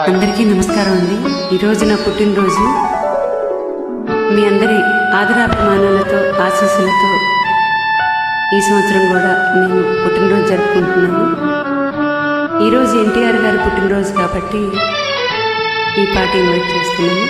అందరికీ నమస్కారం అండి. ఈరోజు నా పుట్టినరోజు. మీ అందరి ఆదరాభిమానాలతో ఆశీస్సులతో ఈ సంవత్సరం కూడా నేను పుట్టినరోజు జరుపుకుంటున్నాను. ఈరోజు ఎన్టీఆర్ గారి పుట్టినరోజు కాబట్టి ఈ పాట ఇన్వైట్ చేస్తున్నాను.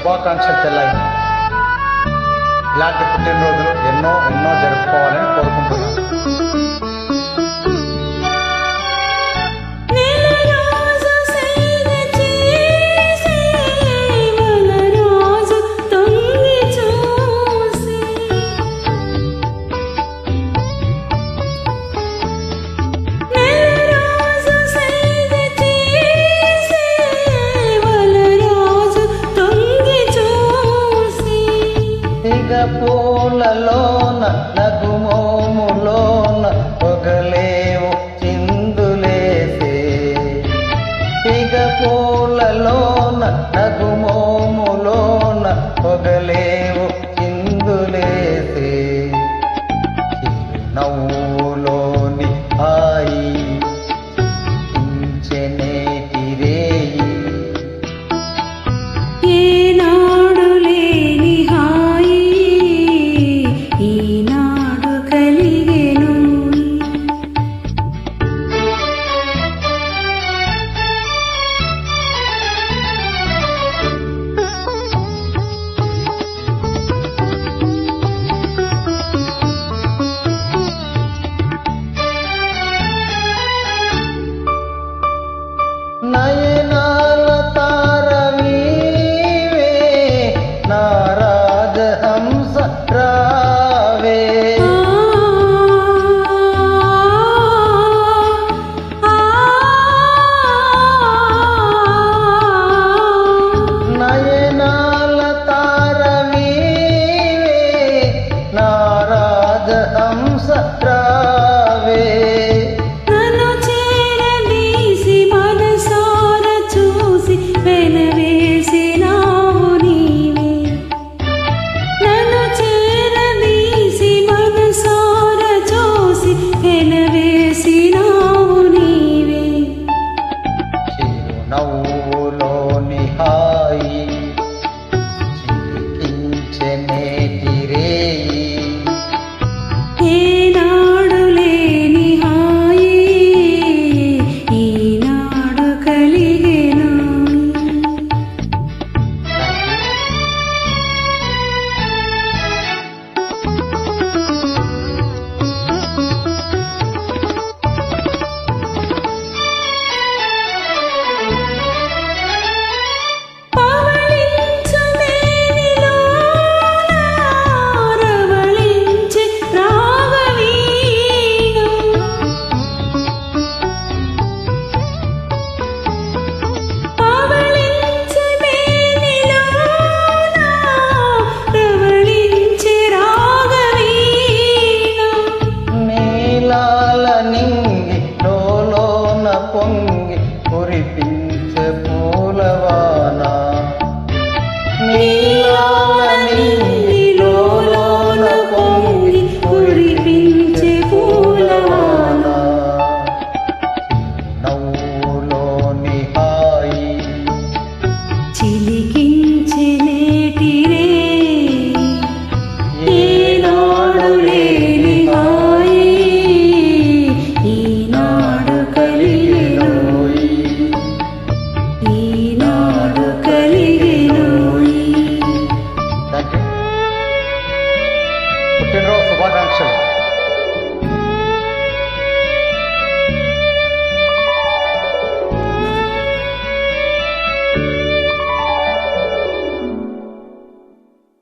శుభాకాంక్షలు తెల్లాయి ఇలాంటి పుట్టినరోజులు ఎన్నో ఎన్నో జరుపుకోవాలని కోరుకుంటున్నాను. alone, nagumon.